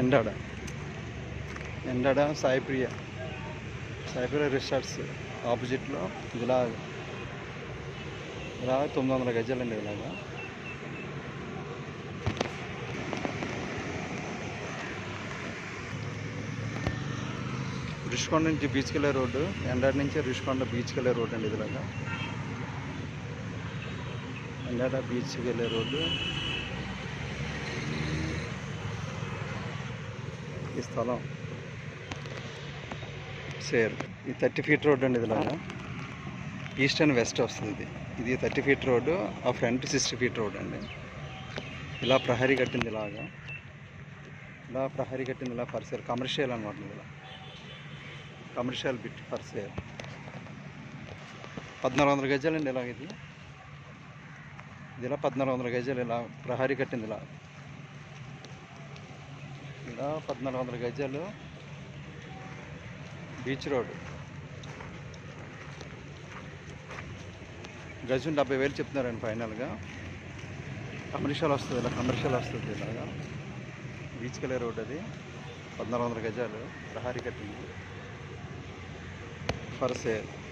Endada Endada Saipriya Saipriya resorts ఆపోజిట్లో ఇలా ఇలా తొమ్మిది వందల గజాలండి ఇలాగా రిషికొండ నుంచి బీచ్కి వెళ్ళే రోడ్డు ఎండాడ నుంచి రిషికొండ బీచ్కి వెళ్ళే రోడ్డు అండి ఇదిలాగా. ఎండాడ బీచ్కి వెళ్ళే రోడ్డు. ఈ స్థలం. సేర్ ఈ థర్టీ ఫీట్ రోడ్ అండి ఇదిలాగా. ఈస్ట్ అండ్ వెస్ట్ వస్తుంది. ఇది ఇది థర్టీ ఫీట్ రోడ్డు ఆ ఫ్రంట్ సిక్స్టీ ఫీట్ రోడ్ అండి. ఇలా ప్రహరీ కట్టింది ఇలాగా. ఇలా ప్రహరీ కట్టింది ఇలా పర్సేల్ కమర్షియల్ అనమాట ఇలా కమర్షియల్ బిట్ పర్సేల్ పద్నాలుగు వందల గజాలండి ఇలాగ ఇది. ఇది ఇలా పద్నాలుగు వందల గజాలు ఇలా ప్రహరీ కట్టింది ఇలా. పద్నాలుగు వందల గజాలు. Beach road. గజం డెబ్బై వేలు చెప్తున్నారండి ఫైనల్గా. కమర్షియల్ వస్తుంది ఇలా కమర్షియల్ వస్తుంది ఇలాగా. బీచ్ వెళ్ళే రోడ్ అది. పద్నాలుగు వందల గజాలు. ప్రహారీ కట్టింది. For sale.